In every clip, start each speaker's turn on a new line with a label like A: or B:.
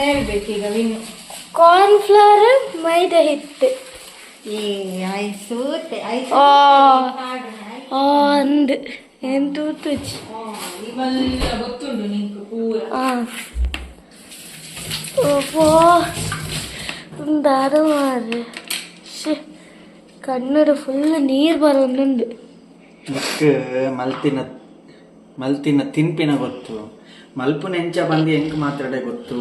A: ಹೇಳ್ಬೇಕು ಈಗ win
B: cornflour ಮೈದಾ ಹಿಟ್ಟು.
A: ಈ ಐಸು ಐಸು
B: ಅಂದ್. ಎಂತೂ ತುಜಿ
A: ಇವೆಲ್ಲ ಗೊತ್ತುಂಟು ನಿಂಗೆ ಪೂರ.
B: ಕಣ್ಣರು ಫುಲ್ ನೀರ್ ಬರೋದುಂಡು
C: ಬುಕ್ ಮಲ್ತಿನ ಮಲ್ತಿನ ತಿನ್ಪಿನ ಗೊತ್ತು. ಮಲ್ಪು ನೆಂಚ ಬಂದು ಹೆಂಗ್ ಮಾತಾಡೆ ಗೊತ್ತು?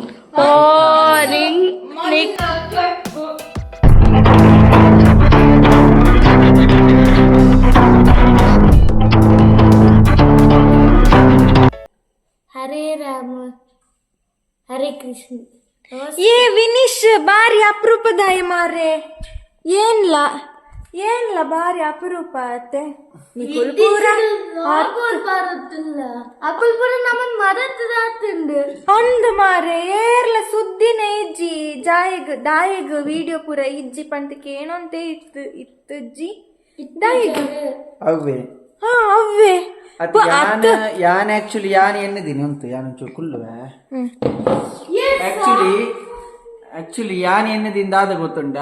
B: ಹರೇ ರಾಮ. ಹರೇ ಕೃಷ್ಣ.
A: ಏ ವಿನಿಶ್ ಬಾರಿ ಅಪರೂಪದಾಯ ಮಾರೆ ಏನ್ಲ? ಏನ್ಲ ಬಾರಿ ಅಪರೂಪ ಅತ್ತೆ? ಒಂದು ಮಾರೆ ಏರ್ಲ ಸುದ್ದಿನ ಇಜ್ಜಿ ಜಾಯಗ್ ದಾಯಗ್ ವಿಡಿಯೋ ಪೂರ ಇಜ್ಜಿ ಪಂತಕ್ಕೆ ಏನೊಂತೆ ಇತ್ತು ಇತ್ತಜ್ಜಿ ದಾಯಗ್.
C: ಅವ್ವೆ.
A: ಹಾ ಅವ್ವೆ.
C: ಅದು ಯಾನ್ ಯಾನ್ ಆಕ್ಚುಲಿ ಯಾನ್ ಎನ್ನದಿನಿ ಉಂಟು ಯಾನ್ ಒಂಚೂರು ಕುಲ್ಲುವೆ. ಆಕ್ಚುಲಿ ಆಕ್ಚುಲಿ ಯಾನ್ ಎನ್ನದಿಂದ ಆದ ಗೊತ್ತುಂಡ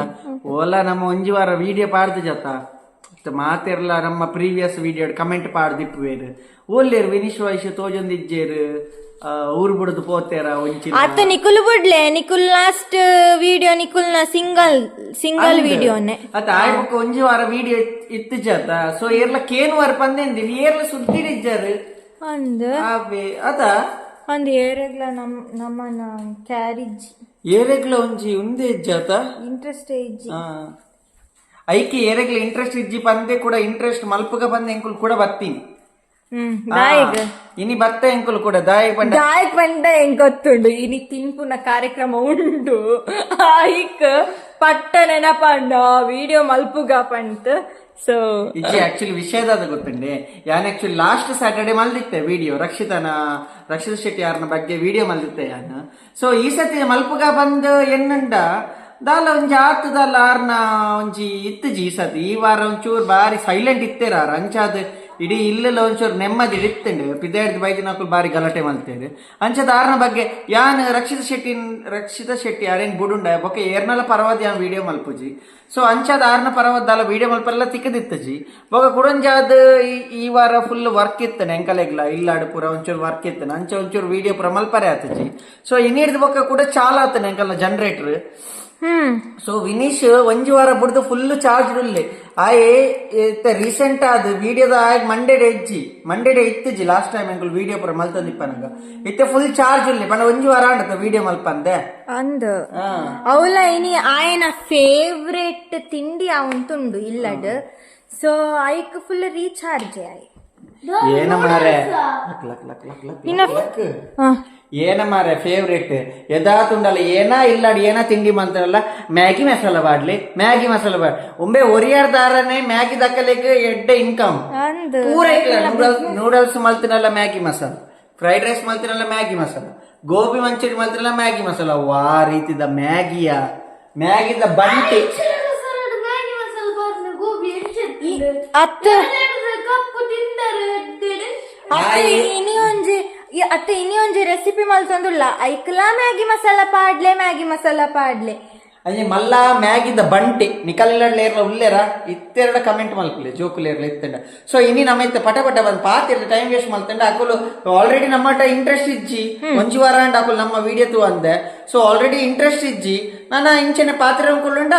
C: ಓಲ ನಮ್ಮ ಒಂಜಿ ವಾರ ವಿಡಿಯೋ ಪಾಡ್ದು ಜತ. ಮಾತೆರ್ಲ ನಮ್ಮ ಪ್ರೀವಿಯಸ್ ವಿಡಿಯೋ ಕಮೆಂಟ್ ಪಾಡ್ದಿಪ್ಪುವೇರು ಓಲ್ಲೇರು ವಿನಿಶ್ ವಯಸ್ಸು ತೋಜೊಂದಿಜ್ಜೇರು ಆ, ಊರು ಬಿಡದು ಪೋತೇರ ಒಂಚಿ
A: ಅತ್ತ ನಿಕುಲ್ ಬಿಡ್ಲೆ ನಿಕುಲ್ ಲಾಸ್ಟ್ ವಿಡಿಯೋ ನಿಕುಲ್ನ ಸಿಂಗಲ್ ಸಿಂಗಲ್ ವಿಡಿಯೋನೆ
C: ಅತ್ತ ಆಯ್ಪಕ್ಕ ಒಂಜಿ ವಾರ ವಿಡಿಯೋ ಇತ್ತು ಜಾತ. ಸೊ ಏರ್ಲ ಕೇನ್ ವಾರ ಪಂದೆಂದಿವಿ ಏರ್ಲ ಸುದ್ದಿರಿಜ್ಜಾರು ಅಂದ? ಅದ
A: ಅಂದ್ ಏರೆಗ್ಲ ನಮ್ ನಮ್ಮನ ಕ್ಯಾರಿಜ್
C: ಏರೆಗ್ಲ ಒಂಜಿ ಉಂದೆ ಜಾತ
A: ಇಂಟ್ರೆಸ್ಟ್ ಇಜ್ಜಿ.
C: ಐಕೆ ಏರೆಗ್ಲ ಇಂಟ್ರೆಸ್ಟ್ ಇಜ್ಜಿ ಪಂದೆ ಕೂಡ ಇಂಟ್ರೆಸ್ಟ್ ಮಲ್ಪಗ ಬಂದ ಎಂಕುಲು ಕೂಡ ಬರ್ತೀನಿ
A: ಹ್ಮ್ ದಾಯಿಗ್.
C: ಇನಿ ಬತ್ತ ಎಂಕುಲು ಕೂಡ ದಾಯಿ ಪಂಡ.
A: ದಾಯಿಗ್ ಪಂಡ ಹೆಂಗ್ ಗೊತ್ತುಂಡು ಇನಿ ತಿನ್ಪುನ ಕಾರ್ಯಕ್ರಮ ಉಂಡು. ಐಕ್ ಪಟ್ಟ ನೆನಪಂಡ ವಿಡಿಯೋ ಮಲ್ಪುಗ ಪಂಟ್ ಸೊ
C: ಇಜ್ಜಿ ಆಕ್ಚುಲಿ ವಿಷಯದಾದ ಗೊತ್ತುಂಡೆ ಯಾನ್ ಆಕ್ಚುಲಿ ಲಾಸ್ಟ್ ಸ್ಯಾಟರ್ಡೆ ಮಲ್ದಿತ್ತೆ ವಿಡಿಯೋ ರಕ್ಷಿತನ ರಕ್ಷಿತ ಶೆಟ್ಟಿ ಯಾರನ ಬಗ್ಗೆ ವಿಡಿಯೋ ಮಲ್ದಿತ್ತೆ ಯಾನ್. ಸೊ ಈ ಸತಿ ಮಲ್ಪುಗ ಬಂದ್ ಎನ್ನಂಡ? ದಾಲ ಒಂಜಿ ಆತು ದಾಲ ಆರ್ನ ಒಂಜಿ ಇತ್ತುಜಿ ಈ ಸತಿ. ಈ ವಾರ ಒಂಚೂರು ಬಾರಿ ಸೈಲೆಂಟ್ ಇತ್ತೇರ ಅಂಚಾದ ಇಡೀ ಇಲ್ಲೆಲ್ಲ ಒಂಚೂರು ನೆಮ್ಮದಿ ಇತ್ತಂಡು ಪಿದಾಡ್ದು ಬೈದಿನಕುಲ್ ಬಾರಿ ಗಲಾಟೆ ಮಲ್ತೇವೆ ಅಂಚದ ಆರ್ನ ಬಗ್ಗೆ ಯಾನ್ ರಕ್ಷಿತ ಶೆಟ್ಟಿ ರಕ್ಷಿತ ಶೆಟ್ಟಿ ಅರೇನ್ ಬುಡುಂಡ ಬೊಕ್ಕ ಏರ್ನಲ ಪರವಾದ ಯಾನ್ ವಿಡಿಯೋ ಮಲ್ಪುಜಿ ಸೊ ಅಂಚಾದ ಆರ್ನ ಪರವದ್ದಾಲ ವಿಡಿಯೋ ಮಲ್ಪಲ್ಲ ತಿಕ್ಕದಿತ್ತಜಿ ಬೊಕ ಕುಡಂಜಾದ ಈ ವಾರ ಫುಲ್ ವರ್ಕ್ ಇತ್ತನೆ ಎಂಕಲೆಗ್ಲ ಇಲ್ಲಾಡು ಪೂರ ಒಂಚೂರು ವರ್ಕ್ ಇತ್ತನೆ, ಅಂಚ ಒಂಚೂರು ವಿಡಿಯೋ ಪೂರ ಮಲ್ಪರೆ ಆತಜಿ ಸೊ ಇನ್ನಿಡ್ದು ಬೊಕ್ಕ ಕೂಡ ಚಾಲ ಆತನೆ ಎಂಕಲ್ಲ ಜನರೇಟರ್ ಸೊ ವಿನೀಶ್ ಒಂಜಿ ವಾರ ಬಿಡ್ದು ಫುಲ್ ಚಾರ್ಜ್ ಉಳ್ಳೆ ಆಯೆ ರೀಸೆಂಟ್ ಆದ್ ವಿಡಿಯೋದ ಆಯ್ ಮಂಡೇ ಡೇ ಇಜ್ಜಿ. ಮಂಡೇ ಡೇ ಇತ್ತಜಿ ಲಾಸ್ಟ್ ಟೈಮ್ ಹೆಂಗ್ ವಿಡಿಯೋ ಪೂರ ಮಲ್ತಂದಿಪ್ಪ ನಂಗ. ಇತ್ತೆ ಫುಲ್ ಚಾರ್ಜ್ ಉಳ್ಳೆ ಪಂಡ ಒಂಜಿ ವಾರ ಆಂಡತ ವಿಡಿಯೋ ಮಲ್ಪಂದೆ?
A: ಅಂದ್.
C: ಹಾ.
A: ಅವಳ ಇನಿ ಆಯನ ಫೇವ್ರೇಟ್ ತಿಂಡಿ ಅವಂತುಂಡು ಇಲ್ಲಡ್. ಸೊ ಐಕ್ ಫುಲ್ ರೀಚಾರ್ಜ್ ಆಯ್.
C: ಏನ ಮಾರೆ luck luck luck luck
A: luck
C: luck. ಏನ ಮಾರೆ ಫೇವ್ರೇಟ್ ಎದಾತುಂಡಲ್ಲ ಏನ ಇಲ್ಲಾಡಿ ಏನ ತಿಂಡಿ ಮಾಡ್ತಾರಲ್ಲ? ಮ್ಯಾಗಿ ಮಸಾಲ ಬಾಡ್ಲಿ ಮ್ಯಾಗಿ ಮಸಾಲ ಬಾಡ್ ಒಮ್ಮೆ ಒರಿಯಾಡ್ದಾರನೆ ಮ್ಯಾಗಿ ದಕ್ಕಲಿಕ್ಕೆ ಎಡ್ಡ ಇನ್ಕಮ್
A: ಪೂರ
C: ಪೂರ ನೂಡಲ್ಸ್ ನೂಡಲ್ಸ್ ಮಲ್ತಿನಲ್ಲ ಮ್ಯಾಗಿ ಮಸಾಲ. ಫ್ರೈಡ್ ರೈಸ್ ಮಲ್ತಿನಲ್ಲ ಮ್ಯಾಗಿ ಮಸಾಲ. ಗೋಬಿ ಮಂಚೂರಿ ಮಲ್ತಿನಲ್ಲ ಮ್ಯಾಗಿ ಮಸಾಲ. ವಾ ರೀತಿದ ಮ್ಯಾಗಿಯ ಮ್ಯಾಗಿದ ಬಂಟಿ.
A: ಅತ್ತ.
B: ಕಪ್ಪು ತಿಂದರೆ ಎಡ್ಡೆಡೆ
A: ಅತ್ತ ಇನಿ ಒಂಜಿ ಈ- ಅತ್ತೆ ಇನಿ ಒಂಜಿ ರೆಸಿಪಿ ಮಲ್ತೊಂದುಲ್ಲ ಐಕ್ಲ ಮ್ಯಾಗಿ ಮಸಾಲ ಪಾಡ್ಲೆ ಮ್ಯಾಗಿ ಮಸಾಲ ಪಾಡ್ಲೆ.
C: ಅಯ್ಯ ಮಲ್ಲ ಮ್ಯಾಗಿದ ಬಂಟಿ. ನಿಕಲ್ಲೇರ್ಲ ಉಲ್ಲೇರ? ಇತ್ತೆರಡ ಕಮೆಂಟ್ ಮಲ್ಪಲೆ ಜೋಕುಲೇರ್ಲ ಇತ್ತಂಡ. ಸೊ ಇನ್ನಿ ನಮ್ಮ ಇತ್ತೆ ಪಟ ಪಟ ಬಂದು ಪಾತಿರ್ದ ಟೈಮ್ ವೇಸ್ಟ್ ಮಲ್ತಂಡ ಅಕುಲು ಆಲ್ರೆಡಿ ನಮ್ಮಟ ಇಂಟ್ರೆಸ್ಟ್ ಇಜ್ಜಿ. ಒಂಜಿ ವಾರ ಅಂಡ್ ಅಕುಲು ನಮ್ಮ ವಿಡಿಯೋ ತು ಅಂದೆ. ಸೊ ಆಲ್ರೆಡಿ ಇಂಟ್ರೆಸ್ಟ್ ಇಜ್ಜಿ. ನಾನು ಇಂಚನೆ ಪಾತ್ರೆ ಅನ್ಕೊಳ್ಳುಂಡ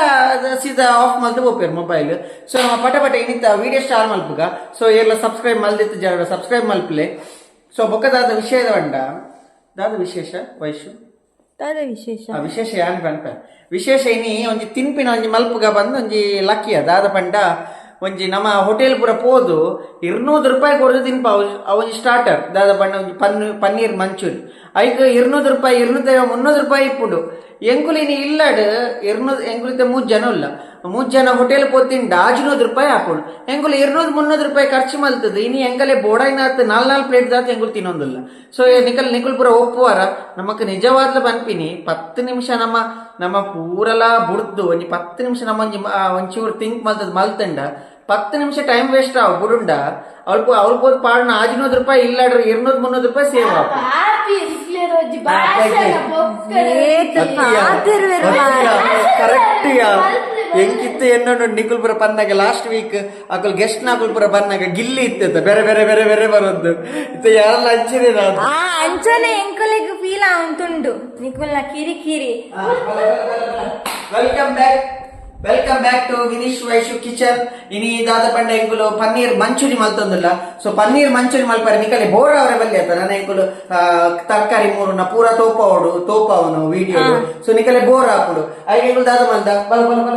C: ಸೀದಾ ಆಫ್ ಮಲ್ತು ಹೋಗ್ಪೇರು ಮೊಬೈಲ್ ಸೊ ನಮ್ಮ ಪಟ ಪಟ ಇನ್ನಿತ್ತ ವಿಡಿಯೋ ಸ್ಟಾರ್ ಮಲ್ಪುಗ. ಸೊ ಎಲ್ಲ ಸಬ್ಸ್ಕ್ರೈಬ್ ಮಲ್ದಿತ್ತು ಜನ ಸಬ್ಸ್ಕ್ರೈಬ್ ಮಲ್ಪಲೆ. ಸೊ ಬೊಕ್ಕದಾದ ವಿಷಯದ ಬಂಡ ದಾದ ವಿಶೇಷ ವಯಸ್ಸು
A: ದಾದ ವಿಶೇಷ.
C: ಆ ವಿಶೇಷ ಯಾನ್ ಪನ್ಪ ವಿಶೇಷ ಇನಿ ಒಂಜಿ ತಿನ್ಪಿನ ಒಂಜಿ ಮಲ್ಪುಗ ಬಂದು ಒಂಜಿ ಲಕ್ಕಿಯ ದಾದ ಪಂಡ. ಒಂಜಿ ನಮ್ಮ ಹೋಟೆಲ್ ಪೂರ ಪೋದು ಇರ್ನೂರು ರೂಪಾಯಿ ಕೊಡೋದು ತಿನ್ಪ ಒಂಜಿ ಸ್ಟಾರ್ಟರ್ ದಾದ ಪಂಡ ಒಂಜಿ ಪನ್ ಪನ್ನೀರ್ ಮಂಚೂರಿ. ಐಕ್ ಇರ್ನೂರು ರೂಪಾಯಿ, ಇರ್ನೂರ ಮುನ್ನೂರು ರೂಪಾಯಿ ಇಪ್ಪುಡು. ಎಂಕುಲಿನಿ ಇಲ್ಲಡ್, ಇರ್ನೂರು, ಎಂಕುಲಿತ ಮೂರು ಜನ ಇಲ್ಲ ಮೂರ್ ಜನ ಹೋಟೆಲ್ ಪೋತಿಂಡ ಆಜಿನೂರು ರೂಪಾಯಿ ಹಾಕೊಂಡು ಎಂಕುಲು ಇರ್ನೂರು, ಮುನ್ನೂರು ರೂಪಾಯಿ ಖರ್ಚು ಮಲ್ತದ, ಇನಿ ಎಂಕಲೆ ಬೋಡಾಯ್ನಾತ್ ನಾಲ್ ನಾಲ್ ಪ್ಲೇಟ್ ದಾತ ಎಂಕುಲು ತಿನ್ನೊಂದಿಲ್ಲ. ಸೊ ನಿಕಲ್ ನಿಕುಲ್ ಪೂರ ಒಪ್ಪುವಾರ ನಮಕ್ ನಿಜವಾದ್ಲ ಬನ್ಪಿನಿ ಪತ್ತು ನಿಮಿಷ ನಮ್ಮ ನಮ್ಮ ಪೂರಲ ಬುಡ್ದು, ಒಂಜಿ ಪತ್ತು ನಿಮಿಷ ನಮ್ಮ ಒಂಚೂರು ತಿಂಕ್ ಮಲ್ತದ ಮಲ್ತಂಡ ಪತ್ತು ನಿಮಿಷ ಟೈಮ್ ವೇಸ್ಟ್ ಆ ಗುರುಂಡ ಅವ್ಳು ಅವಳು ಹೋದ್ ಪಾಡ್ನ ಆಜಿನೋದ್ ರೂಪಾಯಿ ಇಲ್ಲಾಡ್ರಿ ಇರ್ನೂದ್ ಮುನ್ನೂದ್ ರೂಪಾಯಿ ಸೇವ್ ಕರೆಕ್ಟ್ ಹೆಂಗಿತ್ತು ಎನ್ನೋ ನಿಕುಲ್ ಪುರ ಬಂದಾಗ ಲಾಸ್ಟ್ ವೀಕ್ ಅಕಲ್ ಗೆಸ್ಟ್ ನಾಕುಲ್ ಪುರ ಬಂದಾಗ ಗಿಲ್ಲಿ ಇತ್ತು ಬೇರೆ ಬೇರೆ ಬೇರೆ ಬೇರೆ ಬರೋದು. ಇತ್ತು ಯಾರೆಲ್ಲ ಹಂಚಿದೆ ನಾನು
A: ಆ ಅಂಚನೆ ಎಂಕಲೆಗ್ ಫೀಲ್ ಆಗುಂಟುಂಡು ನಿಕುಲ್ನ ಕಿರಿ ಕಿರಿ
C: welcome back welcome back to Vineesh Vaishu kitchen ಇನಿ ದಾದ ಪಂಡ ಎಂಕುಲು ಪನ್ನೀರ್ ಮಂಚೂರಿ ಮಲ್ತೊಂದುಲ್ಲ ಸೊ ಪನ್ನೀರ್ ಮಂಚೂರಿ ಮಲ್ಪರೆ ನಿಕಲೆ ಬೋರ್ ಅವರ ಬಲ್ಲಿ ಅಂತ ನನ್ನ ಎಂಕುಲು ತರಕಾರಿ ಮೂರುನ ಪೂರ ತೋಪ ಅವಡು ತೋಪ ಅವನು ವಿಡಿಯೋ ಸೊ ನಿಕಲೆ ಬೋರ್ ಹಾಕುಡು ಐ ಎಂಕುಲು ದಾದ ಮಲ್ದ ಬಲ ಬಲ ಬಲ.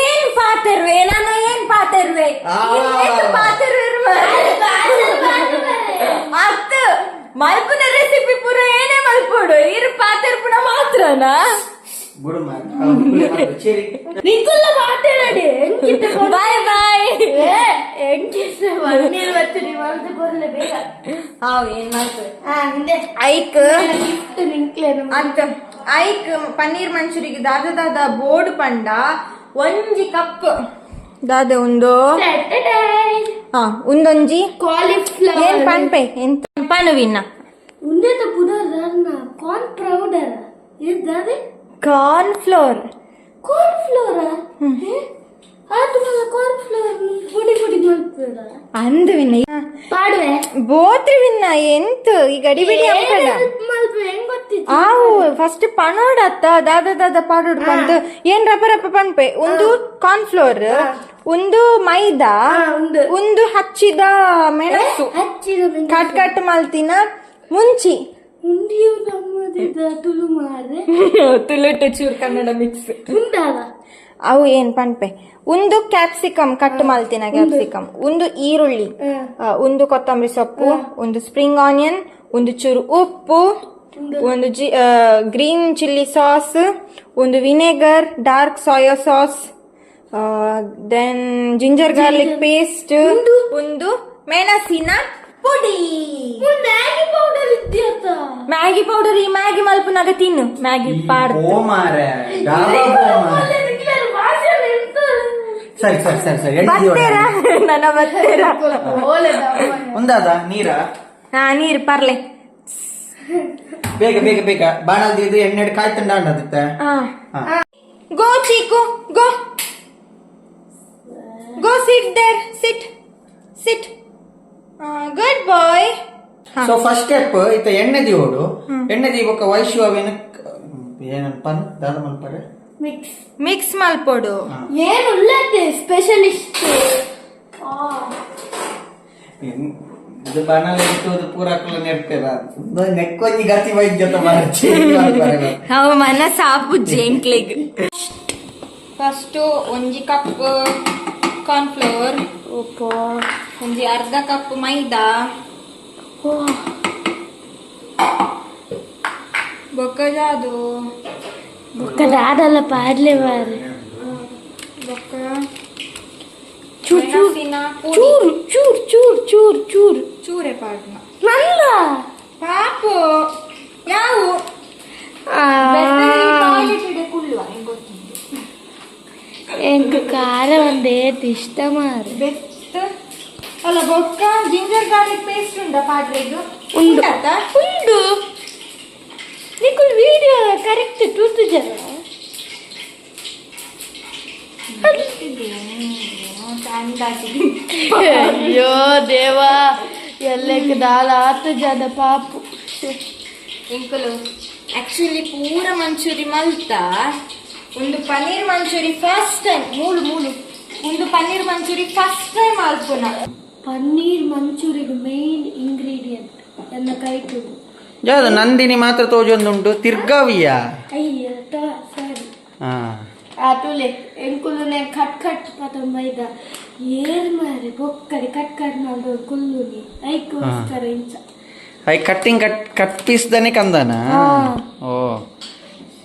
A: ಏನ್ ಪಾತರ್ವೆ? ನಾನು ಏನ್ ಪಾತರ್ವೆ? ಅತ್ತ ಮಲ್ಪುನ ರೆಸಿಪಿ ಪೂರ ಏನೇ ಮಲ್ಪುಡು? ಇರು ಪಾತಿರ್ಪುನ ಮಾತ್ರನಾ?
C: ಬಿಡು ಮಾರ್ರೆ. ಅವ್ನು ಬಿಡು ಮಾರ್ರೆ. ಸರಿ
B: ನಿಂಕುಲ್ಲ ಮಾತಾಡಿ ಎಂಕಿತ
A: ಬಾಯ್ ಬಾಯ್
B: ಎಂಕಿತ ಪನ್ನೀರ್ ಬತ್ತು ನೀವು ಅಂತ ಕೊರ್ಲೆ ಬೇಗ
A: ಹಾವ್ ಏನ್ ಮಾಡ್ತೇವೆ
B: ಹಾ ಹಿಂದೆ
A: ಐಕ್
B: ಗಿಫ್ಟ್ ನಿಂಕ್ಲೆ
A: ಅಂತ ಐಕ್ ಪನ್ನೀರ್ ಮಂಚೂರಿಗೆ ದಾದ ದಾದ ಬೋರ್ಡ್ ಪಂಡ ಒಂಜಿ ಕಪ್ ದಾದ ಒಂದು ಹಾ ಒಂದೊಂಜಿ ಏನ್
B: ಕಾಲಿಫ್ಲವರ್
A: ಪನ್ಪೆ ಎಂತ ಪನುವಿನ
B: ಉಂಡೆತ ಪುನರ್ corn powder ಇರ್ದಾದೆ
A: corn
B: flour corn flour corn flour ಪುಡಿ ಪುಡಿ ಅಂದು
A: ಅಂದುವಿನ
B: ಪಾಡುವೆ?
A: ಬೋತ್ರಿವಿನ ಎಂತ? ಈ ಅಂಕಡ
B: ಮಲ್ಪೆ? ಹೆಂಗ್ ಗೊತ್ತಿತ್ತು?
A: ಆವು ಫಸ್ಟ್ ಪನೋಡತ್ತ ದಾದ ದಾದ ಪಾಡೋಡ್ ಬಂದು ಏನ್ ರಪ ರಪ ಪಣ್ಪೆ ಒಂದು ಕಾರ್ನ್ ಫ್ಲೋರ್ ಒಂದು ಮೈದಾ
B: ಒಂದು.
A: ಹಚ್ಚಿದ ಮೆಣಸು. ಕಟ್ ಕಟ್ ಮಲ್ತಿನ ಮುಂಚಿ.
B: ಉಂಡಿಯು ತುಳು ಮಾರೆ
A: ತುಳುಟು ಚೂರ್ ಕನ್ನಡ ಮಿಕ್ಸ್
B: ಉಂಡಾಲ
A: ಅವು ಏನ್ ಪನ್ಪೆ? ಒಂದು ಕ್ಯಾಪ್ಸಿಕಮ್ ಕಟ್ ಮಾಲ್ತಿನ ಕ್ಯಾಪ್ಸಿಕಮ್ ಒಂದು ಈರುಳ್ಳಿ. ಒಂದು ಕೊತ್ತಂಬರಿ ಸೊಪ್ಪು ಒಂದು ಸ್ಪ್ರಿಂಗ್ ಆನಿಯನ್ ಒಂದು ಚೂರು ಉಪ್ಪು ಒಂದು ಜಿ ಗ್ರೀನ್ ಚಿಲ್ಲಿ ಸಾಸ್ ಒಂದು vinegar dark soya sauce then ginger garlic paste ಒಂದು ಮೆಣಸಿನ ಪುಡಿ.
B: ಮ್ಯಾಗಿ ಪೌಡರ್ ಇದ್ಯತ್ತ
A: ಮ್ಯಾಗಿ ಪೌಡರ್ ಈ ಮ್ಯಾಗಿ ಮಲ್ಪನಾಗ ತಿನ್ನು. ಮ್ಯಾಗಿ ಪಾಡ್
C: ಓ ಡಾಬಾ. ಸರಿ ಸರಿ ಸರಿ ಸರಿ ಎಣ್ಣೆ ಜೀವನ.
A: ನನ್ನ ಬರ್ತೀರಾ?
C: ಒಂದಾದ ನೀರ?
A: ಹಾ ನೀರು ಪರ್ಲೆ.
C: ಬೇಗ ಬೇಗ ಬೇಗ. ಬಾಣಲ್ದಿ ಇದು ಎಣ್ಣೆ ಕಾಯ್ತಂಡ ಹಾ.
A: Go Cheeku go. Go sit there sit sit good boy
C: so first step ಇತ್ತ ಎಣ್ಣೆ ದೀವೋಡು. ಎಣ್ಣೆ ದೀವಕ್ಕ ವೈಶ್ವ ಅವೇನ ಏನಪ್ಪ ದಾದ ಮಲ್ಪರೆ
B: ಮಿಕ್ಸ್
A: ಮಿಕ್ಸ್ ಮಲ್ಪೊಡು.
B: ಏನ್ ಉಳ್ಳತ್ತೆ ಸ್ಪೆಷಲಿಸ್ಟ್
C: ಇದು ಬಾಣಲ್ ಇಟ್ಟುವುದು ಪೂರ ಕುಲ ನೆಡ್ತೇರ ನೆಕ್ಕೊಂಜಿ ಗತಿ ವೈದ್ಯತ
A: ಅವು ಮನ ಸಾಪು ಜೇಂಕ್ಲಿಗ್ ಫಸ್ಟ್ ಒಂಜಿ ಕಪ್ ಕಾರ್ನ್ ಫ್ಲೋರ್ ಒಂಜಿ ಅರ್ಧ ಕಪ್ ಮೈದಾ ಬೊಕ್ಕಜಾದು
B: ಆಡಲ್ಲ ಪಾಡ್ಲೆ ಬಾರೆ
A: ಬೊಕ್ಕ
B: ಚೂರ್ ಚೂರ್
A: ಮೆಣಸಿನ ಪುಡಿ
B: ಚೂರ್ ಚೂರ್ ಚೂರ್ ಚೂರ್ ಚೂರ್
A: ಚೂರೆ ಪಾಡ್ನ
B: ನಂದ
A: ಪಾಪು ಯಾವು ಕುಳ್ಳುವ
B: ಎಂಕ್ ಖಾರ ಒಂದೇಟ್ ಇಷ್ಟ ಮಾರೆ
A: ಬೆತ್ತ ಅಲ್ಲ ಬೊಕ್ಕ ಜಿಂಜರ್ ಗಾರ್ಲಿಕ್ ಪೇಸ್ಟ್ ಉಂಡ ಪಾಡ್ರೆದು
B: ಉಂಡು.
A: ಉಂಡತ್ತ?
B: ಉಂಡು ನಿಕುಲ್ ವಿಡಿಯೋ ಕರೆಕ್ಟ್ ತೂತು ಜನ ಅಯ್ಯೋ ದೇವಾ ಎಲ್ಲಕ್ಕೆ ದಾಲ ಆತು ಜನ ಪಾಪು
A: ಇಂಕಲು ಆಕ್ಚುಲಿ ಪೂರ ಮಂಚೂರಿ ಮಲ್ತ ಒಂದು ಪನ್ನೀರ್ ಮಂಚೂರಿ ಫಸ್ಟ್ ಟೈಮ್ ಮೂಲು ಮೂಲು ಒಂದು ಪನ್ನೀರ್ ಮಂಚೂರಿ ಫಸ್ಟ್ ಟೈಮ್ ಮಲ್ಪುನ
B: ಪನ್ನೀರ್ ಮಂಚೂರಿಗೆ ಮೇನ್ ಇಂಗ್ರೀಡಿಯಂಟ್ ಎನ್ನ ಕೈ
C: ಯಾವ್ದು? ನಂದಿನಿ ಮಾತ್ರ ತೋಜೊಂದುಂಟು? ತಿರ್ಗಾವಿಯ?
B: ತ ಸಾರಿ.
C: ಹಾ
B: ಆತುಲೆ ಎಂಕುಲುನೆ ಕಟ್ ಕಟ್ ಪತ ಮೈದ ಏರ್ ಮಾರೆ ಬೊಕ್ಕರಿ ಕಟ್ ಕಟ್ ಮಾಡೋದು ಕುಲ್ಲುನಿ ಐಕೋಸ್ಕರ ಇಂಚ.
C: ಐ ಕಟ್ಟಿಂಗ್ ಕಟ್ ಕಟ್ ಪೀಸ್ ದನೆ ಕಂದನ? ಓ.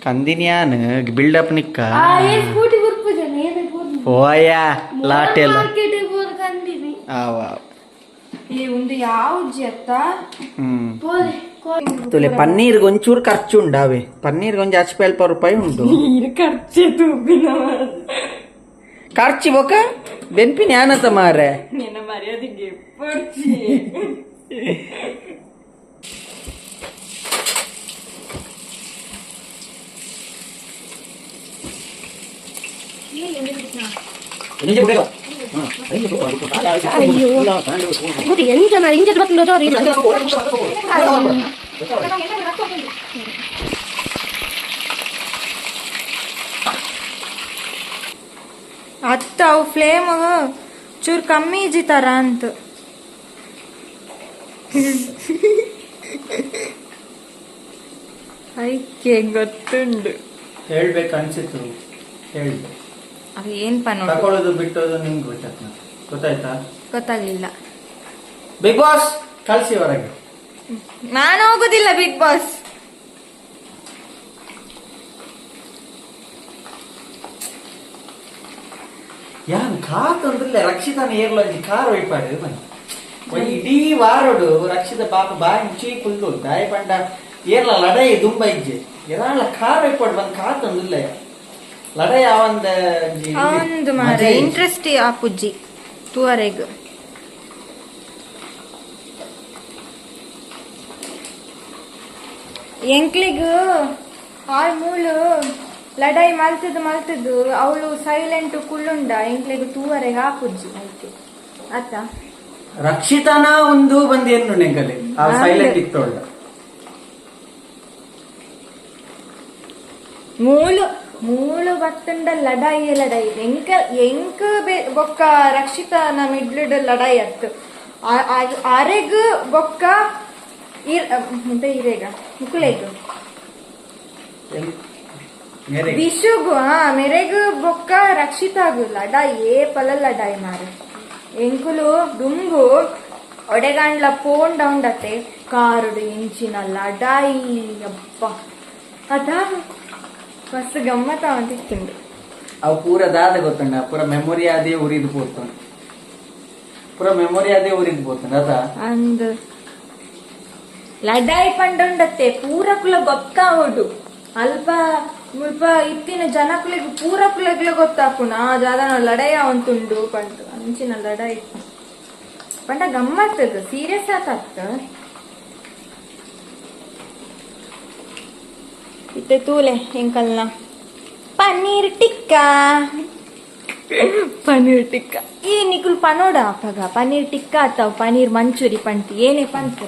C: ಕಂದಿನಿ ಬಿಲ್ಡಪ್ ನಿಕ್ಕ?
B: ಆ ಸ್ಕೂಟಿ ಏನೇ ಬೋರ್ದು
C: ಲಾಟೆಲ್ಲ.
B: ಮಾರ್ಕೆಟ್
C: ತುಲೆ ಪನ್ನೀರ್ ಒಂಚೂರು ಖರ್ಚು ಉಂಡಾವೆ. ಪನ್ನೀರ್ ಒಂಜಿ ಹಚ್ಚ ರೂಪಾಯಿ ಉಂಟು
A: ನೀರು ಖರ್ಚೆ ತೂಪಿನ
C: ಖರ್ಚಿ ಬೊಕ? ಬೆನ್ಪಿನ ಯಾನತ ಮಾರೆ
A: ನಿನ್ನ ಮರ್ಯಾದೆಗೆ
B: ನೋಡಿ
A: ಅತ್ತ ಅವು ಫ್ಲೇಮ್ ಚೂರು ಕಮ್ಮಿ ಇಜಿತಾರ ಅಂತ. ಐಕೆ ಗೊತ್ತುಂಡು
C: ಹೇಳ್ಬೇಕು ಹೇಳ್ಬೇಕು
A: ಅದು ಏನ್ ಪನ್ನೋಡು
C: ತಕೊಳ್ಳೋದು ಬಿಟ್ಟೋದು ನಿಮ್ಗೆ ಗೊತ್ತಾಯ್ತು ಗೊತ್ತಾಯ್ತಾ?
A: ಗೊತ್ತಾಗ್ಲಿಲ್ಲ.
C: ಬಿಗ್ ಬಾಸ್ ಕಳ್ಸಿ ಹೊರಗೆ.
A: ನಾನು ಹೋಗುದಿಲ್ಲ ಬಿಗ್ ಬಾಸ್.
C: ಯಾನ್ ಕಾರ್ ತೊಂದ್ರೆ ರಕ್ಷಿತನ ಏರ್ಲೊಂಜಿ ಕಾರ್ ಒಯ್ಪಾಡು ಬನ್ನಿ. ಒಂಜಿ ಇಡೀ ವಾರಡು ರಕ್ಷಿತ ಪಾಪ ಬಾಯಿ ಚೀ ಕುಲ್ಲು ದಾಯ ಪಂಡ ಏರ್ಲ ಲಡೈ ದುಂಬ ಇಜ್ಜೆ. ಎರಾಳ ಕಾರ್ ಒಯ್ಪಾಡು ಬಂದ್ ಕಾರ್ ತೊಂದಿಲ್ಲ ಲಡೈ
A: ಮಾರೆ
C: ಅವಂದು
A: ಇಂಟ್ರೆಸ್ಟ್ ಆ ಪುಜ್ಜಿ ತೂವರೆಗ್. ಎಂಕ್ಲಿಗ್ ಆಳ್ ಮೂಳು ಲಡಾಯಿ ಮಲ್ತದ್ದು ಮಲ್ತದ್ದು ಅವಳು ಸೈಲೆಂಟ್ ಕುಳ್ಳುಂಡ ಎಂಕ್ಲಿಗ್ ತೂವರೆಗ್ ಹಾಕುಜ್ಜಿ ಆಯ್ತು? ಆತ
C: ರಕ್ಷಿತನ ಒಂದು ಬಂದ್ ಏನು ನೆಂಗಲೆ ಆ ಸೈಲೆಂಟ್ ಇತ್ತೋಳ್ಳ.
A: ಮೂಳು ಮೂಳು ಬತ್ತಂಡ ಲಡಾಯಿ ಲಡಾಯಿ. ಎಂಕ ಎಂಕ ಬೆ- ಬೊಕ್ಕ ರಕ್ಷಿತನ ಮಿಡ್ಲುಡ್ ಲಡಾಯಿ ಅತ್ತು. ಅರೆಗ್ ಬೊಕ್ಕ ಇರ್ ಎಂತ ಇರೇಗ
C: ಮುಕುಳೇಗು
A: ವಿಶುಗು ಹಾ ಮೆರೆಗ್ ಬೊಕ್ಕ ರಕ್ಷಿತಾಗು ಲಡಾಯಿ ಏ ಪಲ ಲಡಾಯಿ ಮಾರೆ. ಎಂಕುಲು ದುಂಗು ಒಡೆಗಾಂಡ್ಲ ಪೋನ್ ಉಂಡತೆ. ಕಾರುಡು ಇಂಚಿನ ಲಡಾಯಿ ಅಪ್ಪ ಅದ ಮಸ್ತ್ ಗಮ್ಮತ್ ಅಂತಿತ್ತುಂಡು
C: ಅವು ಪೂರ ದಾದ ಗೊತ್ತಂಡ ಪೂರ ಮೆಮೊರಿ ಅದೇ ಉರಿದು ಪೋತುಂಡು. ಪೂರ ಮೆಮೊರಿ ಅದೇ ಉರಿದು ಪೋತಂಡ ಅದ?
A: ಅಂದ. ಲಡಾಯಿ ಪಂಡುಂಡತ್ತೆ ಪೂರಕುಲ ಗೊತ್ತಾವಡು ಅಲ್ಪ ಮುಲ್ಪ ಇತ್ತಿನ ಜನಕುಲಿಗ್ ಪೂರಕುಲಗ್ಲ ಗೊತ್ತಾಪುನ ಆ ಜಾದ ಲಡಾಯ ಅವಂತುಂಡು ಪಂಡು ಅಂಚಿನ ಲಡಾಯಿ. ಪಂಡ ಗಮ್ಮತ್ತದು ಸೀರಿಯಸ್ ಆತತ್ತ ಇತ್ತೆ ತೂಲೆ ಎಂಕಲ್ನ ಪನ್ನೀರ್ ಟಿಕ್ಕಾ ಪನ್ನೀರ್ ಟಿಕ್ಕ ಈ ನಿಕುಲ್ ಪನೋಡ ಅಪ್ಪಗ ಪನ್ನೀರ್ ಟಿಕ್ಕ ಅಥವಾ ಪನ್ನೀರ್ ಮಂಚೂರಿ ಪಂಟಿ ಏನೇ ಪಂತು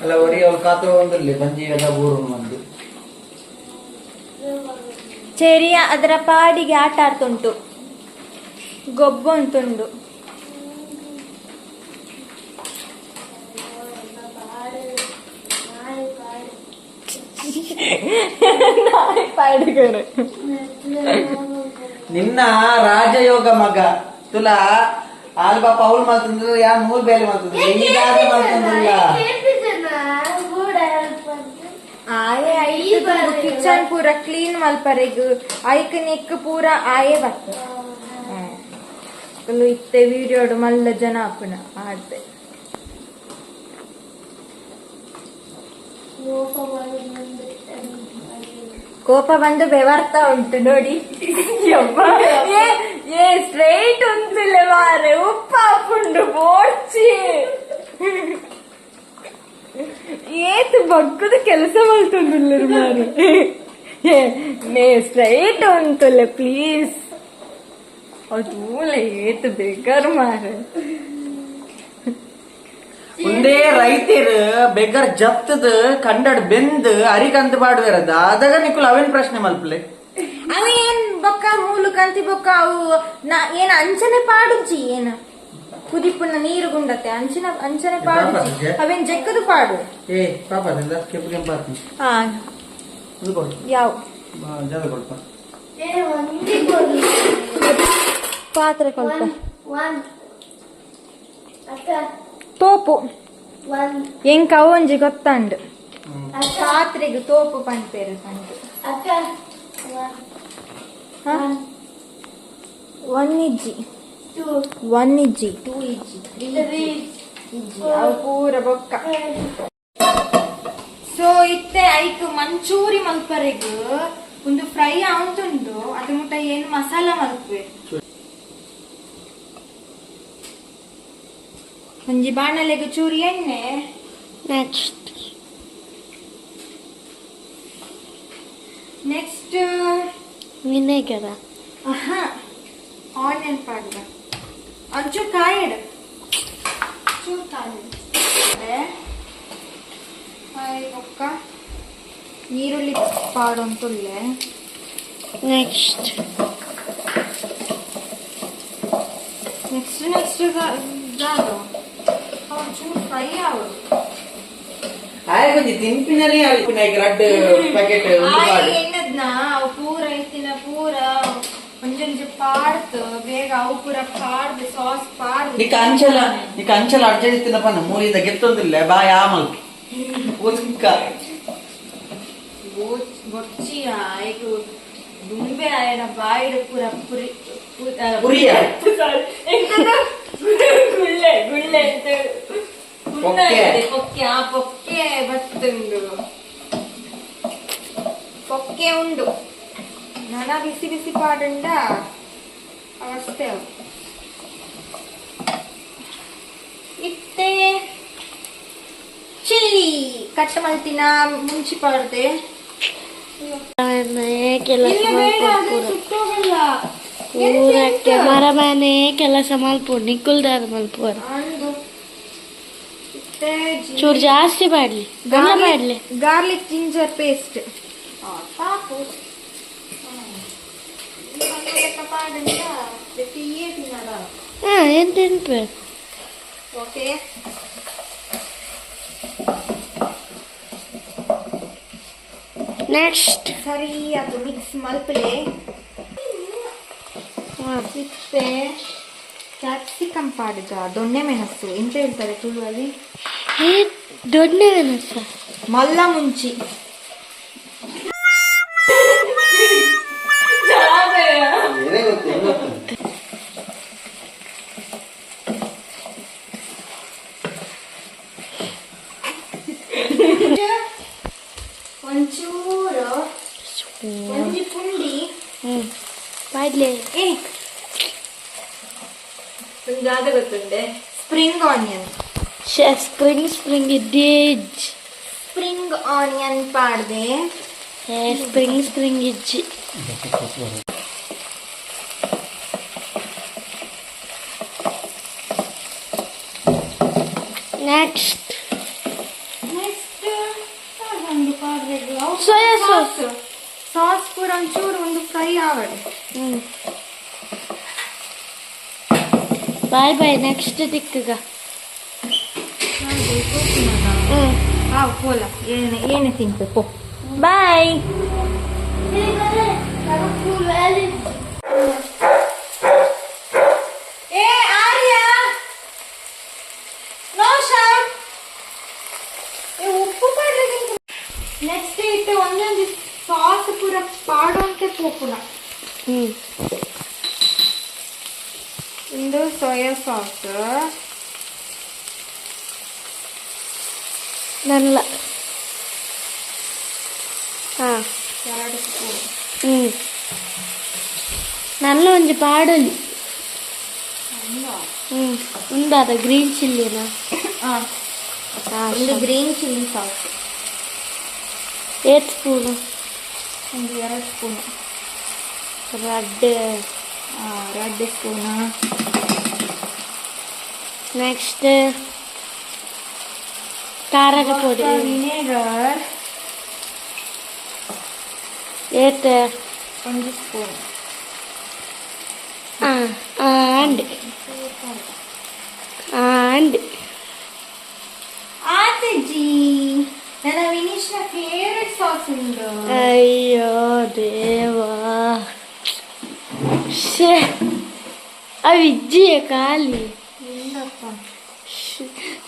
C: ಅಲ್ಲ ಒಡಿ ಅವ್ರು ಕಾತು ಒಂದಲ್ಲಿ ಬಂಜಿ ಎಲ್ಲ ಊರು ಒಂದು
A: ಚೆರಿಯ ಅದರ ಪಾಡಿಗೆ ಆಟ ಆಡ್ತುಂಟು ಗೊಬ್ಬು ಅಂತುಂಡು ಪಾಡಿಗರು.
C: ನಿನ್ನ ರಾಜಯೋಗ ಮಗ. ತುಲಾ ಆಲ್ಬ ಪೌಲ್ ಮಾಡ್ತಂದ್ರೆ ಯಾ ಮೂರ್ ಬೇಲೆ ಮಾಡ್ತಂದ್ರೆ ಮಾಡ್ತಂದ್ರಲ್ಲ
A: ಆಯೆ ಕಿಚನ್ ಪೂರ ಕ್ಲೀನ್ ಮಲ್ಪರೆಗ್. ಐಕ್ ನೆಕ್ ಪೂರ ಆಯೆ ಬರ್ತದೆ. ಇತ್ತೆ ವೀಡಿಯೋಡು ಮಲ್ಲ ಜನ ಆಪುನ ಆಡ್ದೆ. ಕೋಪ ಬಂದು ಬೆವರ್ತಾ ಉಂಟು ನೋಡಿ. ಏ ಸ್ಟ್ರೈಟ್ ಉಂಟಿಲ್ಲ ಮಾರೆ. ಉಪ್ಪ ಹಾಕೊಂಡು ಬೋಡ್ಚಿ. ಏತು ಬಗ್ಗದ ಕೆಲಸ ಮಾಡ್ತಂದಿಲ್ಲ ಮಾರು. ಏ ಸ್ಟ್ರೈಟ್ ಉಂಟಲ್ಲ ಪ್ಲೀಸ್ ಅದೂಲ ಏತು ಬೇಕಾರ ಮಾರೆ.
C: ಒಂದೇ ರೈತರು ಬೆಗರ್ ಜಪ್ತದ ಕಂಡಡ್ ಬೆಂದ್ ಅರಿಕಂತ ಬಾಡ್ವೇರದ. ಅದಾಗ ನಿಕುಲ್ ಅವೇನ್ ಪ್ರಶ್ನೆ ಮಲ್ಪಲೆ?
A: ಅವ ಏನ್ ಬೊಕ್ಕ ಮೂಲು ಕಂತಿ ಬೊಕ್ಕ ಅವು ನಾ ಏನ್ ಅಂಚನೆ ಪಾಡುಜ್ಜಿ ಏನ? ಕುದಿಪುನ ನೀರು ಗುಂಡತೆ ಅಂಚಿನ ಅಂಚನೆ
C: ಪಾಡು?
A: ಅವೇನ್ ಜಕ್ಕದು ಪಾಡು?
C: ಏ ಪಾಪ ಅದೆಲ್ಲ ಕೆಂಪು ಕೆಂಪು ಹಾಕ್ತೀನಿ
A: ಹಾ ಯಾವ?
C: ಜನ ಕೊಡ್ಪ.
A: ಪಾತ್ರೆ
B: ಅಕ್ಕ.
A: ತೋಪು. ಎಂಕ ಒಂಜಿ ಗೊತ್ತಂಡು. ಪಾತ್ರೆಗೆ ತೋಪು ಪಂಪೇರು ಪಂಡು
B: ಅಕ್ಕ. ಒನ್
A: ಇಜ್ಜಿ
B: ಟೂ.
A: ಒನ್ ಇಜ್ಜಿ. ಟೂ ಇಜ್ಜಿ. ಅವು ಪೂರ ಬೊಕ್ಕ. ಸೊ ಇತ್ತೆ ಐಕ್ ಮಂಚೂರಿ ಮಲ್ಪರೆಗ್ ಒಂದು ಫ್ರೈ ಆಗುಂಟುಂಡು ಅದು ಮುಟ್ಟ ಏನು ಮಸಾಲ ಮಲ್ಪುವೆ ಒಂಜಿ ಬಾಣಲೆಗೆ ಚೂರು ಎಣ್ಣೆ
B: ನೆಕ್ಸ್ಟ್
A: ನೆಕ್ಸ್ಟ್
B: ವಿನೆಗರ
A: ಆನಿಯನ್ ಪಾಡ್ದ ಒಂಚೂರು ಕಾಯಿಡು ಚೂರು ಕಾಯಿಡು ಕಾಯಿ ಬೊಕ್ಕ ಈರುಳ್ಳಿ ಪಾಡೊಂತುಳ್ಳೆ
B: ನೆಕ್ಸ್ಟ್
A: ನೆಕ್ಸ್ಟ್ ನೆಕ್ಸ್ಟ್ ಜಾಡು ಒಂಚೂರು ಫ್ರೈ ಆಗೋದು
C: ಆಯ್ತು ಕೊಂಚ ತಿಂಪಿನಲ್ಲಿ ರಡ್ ಪ್ಯಾಕೆಟ್ ಒಂದು
A: ಆಯ್
C: ಪಾಡು
A: ಎಣ್ಣದ್ನ ಅವು ಪೂರ ಇತ್ತಿನ ಪೂರ ಒಂಜೊಂಜು ಪಾಡ್ತು ಬೇಗ ಅವು ಪೂರ ಪಾಡ್ದು ಸಾಸ್ ಪಾಡ್ದು
C: ನಿಕ್ಕ ಅಂಚಲ ನಿಕ್ಕ ಅಂಚಲ ಅಡ್ಜಡಿತ್ತಿನ ಪನ್ನ ಮೂರಿಂದ ಗೆತ್ತೊಂದಿಲ್ಲ ಬಾಯ ಆಮಲ್ಪಿ ಒಸ್ಕ
A: ಗೊಚ್ಚಿ ಆಯ್ತು ದುಂಬೆ ಆಯನ ಬಾಯಿಡು ಪುರ ಪುರಿ
C: ಪುರಿಯ?
A: ಗುಳ್ಳೆ ಗುಳ್ಳೆ ಅಂತ
C: ಪೊಕ್ಕೆ.
A: ಆ ಪೊಕ್ಕೆ ಬತ್ತುಂಡು ಪೊಕ್ಕೆ ಉಂಡು. ನನ ಬಿಸಿ ಬಿಸಿ ಪಾಡುಂಡ ಅವಸ್ಥೆ ಇತ್ತೆ. ಚಿಲ್ಲಿ. ಕಟ್ ಮಲ್ತಿನ ಮುಂಚಿ ಪಾಡ್ದೆ.
B: ಕೆಲಸ
A: ಇಲ್ಲ ಬೇಡ ಅದು
B: ಮಾಡ್ಕೊಂಡು
A: ಸುಟ್ಟೋಗಲ್ಲ
B: ಪೂರಕ್ಕೆ ಮರ ಮನೆ ಕೆಲಸ ಮಲ್ಪುಡು ನಿಕ್ಕುಲ್ದಾರ ಮಲ್ಪುವರ
A: ಅಂದು ಇತ್ತೆ
B: ಚೂರು ಜಾಸ್ತಿ ಮಾಡ್ಲಿ ಗಲ್ಲ ಮಾಡ್ಲಿ
A: ಗಾರ್ಲಿಕ್ ಜಿಂಜರ್ ಪೇಸ್ಟ್ ಸಾಕು
B: ಹಾ ಎಂತ ಎಂತ
A: ಓಕೆ
B: ನೆಕ್ಸ್ಟ್
A: ಸರಿ ಅದು ಮಿಕ್ಸ್ ಮಲ್ಪಲೆ ಮತ್ತೆ ಕ್ಯಾಪ್ಸಿಕಮ್ ಪಾಡಿದ ದೊಣ್ಣೆ ಮೆಣಸು ಎಂತ ಹೇಳ್ತಾರೆ ತುಳುವಲ್ಲಿ
B: ಏ ದೊಡ್ಡ ಮೆಣಸ
A: ಮಲ್ಲ ಮುಂಚಿ
C: ಏನೇ ಗೊತ್ತು ಹೆಂಗ್ ಗೊತ್ತು
A: ಒಂಚೂರು ಒಂಜಿ ಪುಂಡಿ
B: ಹ್ಮ್ ಮಾಡ್ಲಿ
A: ಏ ಒಂದು ಜಾಗ ಗೊತ್ತುಂಡೆ ಸ್ಪ್ರಿಂಗ್ ಆನಿಯನ್
B: ಸ್ಪ್ರಿಂಗ್ ಸ್ಪ್ರಿಂಗ್ ಇದ್ದೀಜ್
A: ಸ್ಪ್ರಿಂಗ್ ಆನಿಯನ್ ಪಾಡ್ದೆ
B: ಏ ಸ್ಪ್ರಿಂಗ್ ಸ್ಪ್ರಿಂಗ್ ಇಜ್ಜಿ ನೆಕ್ಸ್ಟ್
A: ನೆಕ್ಸ್ಟ್ ಒಂದು ಪಾಡ್ದೆ
B: Soya sauce.
A: ಸಾಸ್ ಪೂರ ಒಂಚೂರು ಒಂದು ಫ್ರೈ ಆವಡೆ
B: ಹ್ಮ್. ಬಾಯ್ ಬಾಯ್ ನೆಕ್ಸ್ಟ್ ದಿಕ್ಕಗ. ಹ್ಮ್.
A: ಹಾ ಪೋಲ. ಏನೆ ಏನೆ ತಿಂಪೆ ಪೋ. ಬಾಯ್ ಏ ಆರ್ಯ ನೋ ಶೌಟ್ ಏ ಉಪ್ಪು ಪಾಡ್ರೆ ನೆಕ್ಸ್ಟ್ ಇಟ್ಟು ಒಂದೊಂದು ಸಾಸ್ ಪೂರ ಪಾಡುವಂತೆ ಪೋಪುನ
B: ಹ್ಮ್
A: ಇಂದು ಸೋಯಾ ಸಾಸ್
B: ನಲ್ಲ ಹಾ
A: ಎರಡು ಸ್ಪೂನ್
B: ಹ್ಮ್ ನಲ್ಲ ಒಂಜಿ ಪಾಡೊಲಿ ಹ್ಮ್ ಉಂದಾದ ಗ್ರೀನ್ ಚಿಲ್ಲಿನ
A: ಹಾಂ
B: ಹಾ
A: ಒಂದು ಗ್ರೀನ್ ಚಿಲ್ಲಿ ಸಾಸ್
B: ಏಟ್ ಸ್ಪೂನು
A: ಒಂದು ಎರಡು ಸ್ಪೂನ್
B: ರಡ್
A: ಎರಡು ಸ್ಪೂನ್
B: ನೆಕ್ಸ್ಟ್ ಖಾರದ ಪೊಡಿ
A: ವಿನೆಗರ್
B: ಏಟ್
A: ಒಂದು ಸ್ಪೂನ್
B: ಅಂಡ್ ಅಂಡ್
A: ಆತಜ್ಜಿ ನನ್ನ ವಿನೀಶ್ನ ಫೇವ್ರೆಟ್ ಸಾಸ್ ಉಂಟು
B: ಅಯ್ಯೋ ದೇವಾ ಶೇ ಅವಿಜ್ಜಿಯ ಖಾಲಿ
A: ಎಂದಪ್ಪ
B: ಶ್-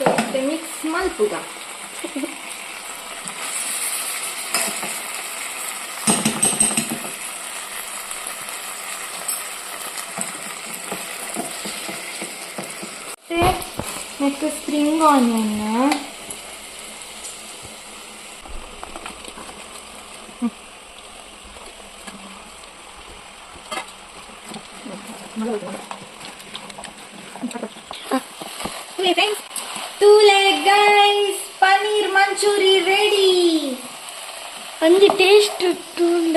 A: ಸ್ಪೂನ್ ಪಾಡಿದೆ ಸೊ ಮಿಕ್ಸ್ ಮಲ್ಪುಗ ನೆಕ್ಸ್ಟ್ ಸ್ಪ್ರಿಂಗ್ ಆನಿಯನ್ ತೂಲೆ ಗೈಸ್ ಪನ್ನೀರ್ ಮಂಚೂರಿ ರೆಡಿ
B: ಅಂದು ಟೇಸ್ಟ್ ತುಂಡ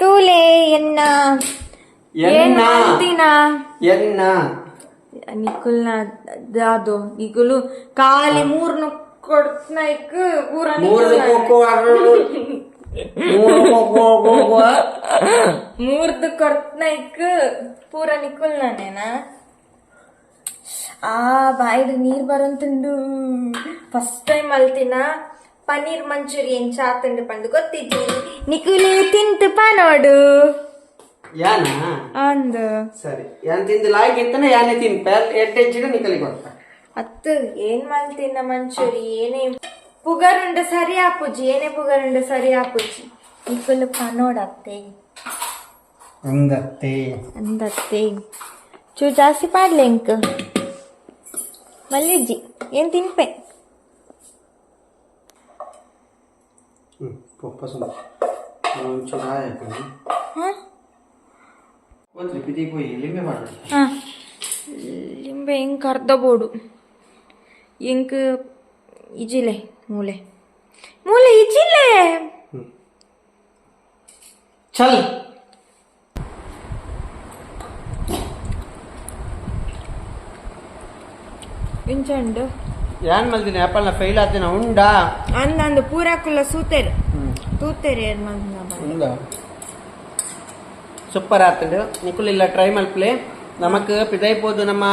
A: ತೂಲೆ ಎನ್ನ ಏನ್ ಮಾಡ್ತೀನ
C: ಎನ್ನ
A: ನಿಖುಲ್ನ ಅದು ನಿಖುಲು ಖಾಲಿ ಮೂರ್ನು ಕೊಡ್ತನೈಕ್ ಪೂರ
C: ಮೂರ್ದು ಕೋಕೋ ಮೂರು ಕೋಕೋ
A: ಮೂರ್ದು ಕೊಡ್ತನೈಕ್ ಪೂರ ನಿಖುಲ್ನೇನಾ ಆ ಬಾಯಿಡ್ ನೀರ್ ಬರಂತುಂಡು ಫಸ್ಟ್ ಟೈಮ್ ಅಲ್ತಿನ ಪನ್ನೀರ್ ಮಂಚೂರಿಯನ್ ಚಾತಂಡು ಪಂಡು ಗೊತ್ತಿದ್ದು ನಿಖುಲು ತಿಂತು ಪಾ ನೋಡು
C: ಯಾನ?
A: ಅಂದ.
C: ಸರಿ. ಯಾನ್ ತಿಂದು ಲಾಯ್ಕ್ ಇತ್ತನ ಯಾನೆ ಪ್ಯಾಲ್ ಎಟ್ ಹೆಚ್ಚಿಗೆ ನಿಕಲಿ ಕೊಡ್ತ
A: ಅತ್ತ ಏನ್ ಮಾಡ್ತಿನ್ನ ಮಂಚೂರಿ ಏನೇ ಪುಗರುಂಡ ಸರಿ ಆಪುಜಿ ಏನೇ ಪುಗರುಂಡ ಸರಿ ಆಪುಜಿ ಇಕ್ಕಲು ಪಾ ನೋಡತ್ತೆ.
C: ಅಂದತ್ತೆ.
A: ಅಂದತ್ತೆ. ಚೂ ಜಾಸ್ತಿ ಪಾಡ್ಲೆ ಇಂಕ್ ಮಲ್ಲಿಜ್ಜಿ ಏನ್ ತಿನ್ಪೆ?
C: ಹ್ಮ್ ಪಪ್ಪ ಸುಮ್ಮ ಒಂಚೂರು ಆಯ್ತು
A: ಹಾ
C: ಒಂದ್ರಿ ಪಿದಿ ಹೋಗಿ ಲಿಂಬೆ ಮಾಡಿ
A: ಹಾ. ಲಿಂಬೆ ಇಂಕ್ ಅರ್ಧ ಬೋಡು. ಇಂಕ್ ಇಜಿಲೆ ಮೂಲೆ. ಮೂಲೆ ಇಜಿಲೆ
C: ಚಲ್.
A: ಇಂಚಂಡು
C: ಯಾನ್ ಮಲ್ದಿನ ಆಪಲ್ನ ಫೈಲ್ ಆತಿನ ಉಂಡಾ?
A: ಅಂದಂದು ಪೂರಾಕುಲ್ಲ ಸೂತೆರ್. ತೂತೆರ್ ಏನ್ ಮಲ್ದಿನ
C: ಉಂಡಾ? ಸೂಪರ್ ಆತಂಡ್. ನಿಕುಲ್ ಇಲ್ಲ ಟ್ರೈ ಮಲ್ಪಲೆ ನಮಕ್ ಪಿದೈಪೋದು ನಮ್ಮ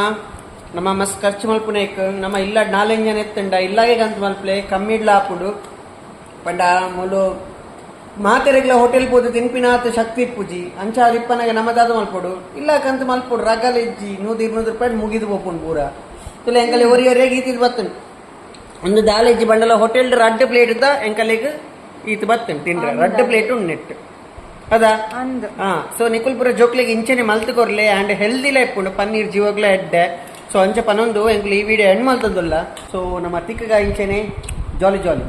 C: ನಮ್ಮ ಮಸ್ ಖರ್ಚು ಮಲ್ಪುನೇಕ್ ನಮ್ಮ ಇಲ್ಲ ನಾಲೆಂಜ್ ಜನ ಎತ್ತಂಡ. ಇಲ್ಲಾಗೆ ಗಂತ ಮಲ್ಪಲೆ ಕಮ್ಮಿ ಇಡ್ಲ ಆಪುಡು ಪಂಡ ಮೂಲು ಮಾತೆರೆಗ್ಲ ಹೋಟೆಲ್ ಪೋದು ತಿನ್ಪಿನಾತ್ ಶಕ್ತಿ ಪೂಜಿ. ಅಂಚ ರಿಪ್ಪನಾಗ ನಮ್ಮದಾದ ಮಲ್ಪೊಡು ಇಲ್ಲ ಕಂತ ಮಲ್ಪೊಡು ರಗಲ್ ಇಜ್ಜಿ ಇರ್ನೂರು ನೂರು ರೂಪಾಯಿ ಮುಗಿದು ಬೋಪುಂಡು ಪೂರ. ತುಲೆ ಎಂಕಲೆ ಒರಿ ಒರಿಯಾಗಿ ಈತಿದ್ ಬತ್ತನ್ ಒಂದು ದಾಲೆಜ್ಜಿ ಬಂಡಲ ಹೋಟೆಲ್ ರಡ್ ಪ್ಲೇಟ್ ಇದ್ದ ಎಂಕಲೆಗ್ ಈತ ಬತ್ತನ್ ತಿನ್ರ ರಡ್ ಪ್ಲೇಟ್ ಉಂಡು ನೆಟ್ ಅದಾ
A: ಅಂದ್.
C: ಹಾ ಸೊ ನಿಕುಲ್ಪುರ ಜೋಕ್ಲೆಗ್ ಇಂಚನೆ ಮಲ್ತು ಕೊರ್ಲೆ ಹೆಲ್ದಿ ಲೈಫ್ ಇಪ್ಪುಂಡು ಪನ್ನೀರ್ ಜೀವಗ್ಲ ಎಡ್ಡೆ. ಸೊ ಅಂಚ ಪನೊಂದು ಎಂಕ್ಲು ಈ ವಿಡಿಯೋ ಹೆಣ್ಣು ಮಲ್ತದಲ್ಲ ಸೊ ನಮ್ಮ ತಿಕ್ಕಗ ಇಂಚನೆ ಜಾಲಿ ಜಾಲಿ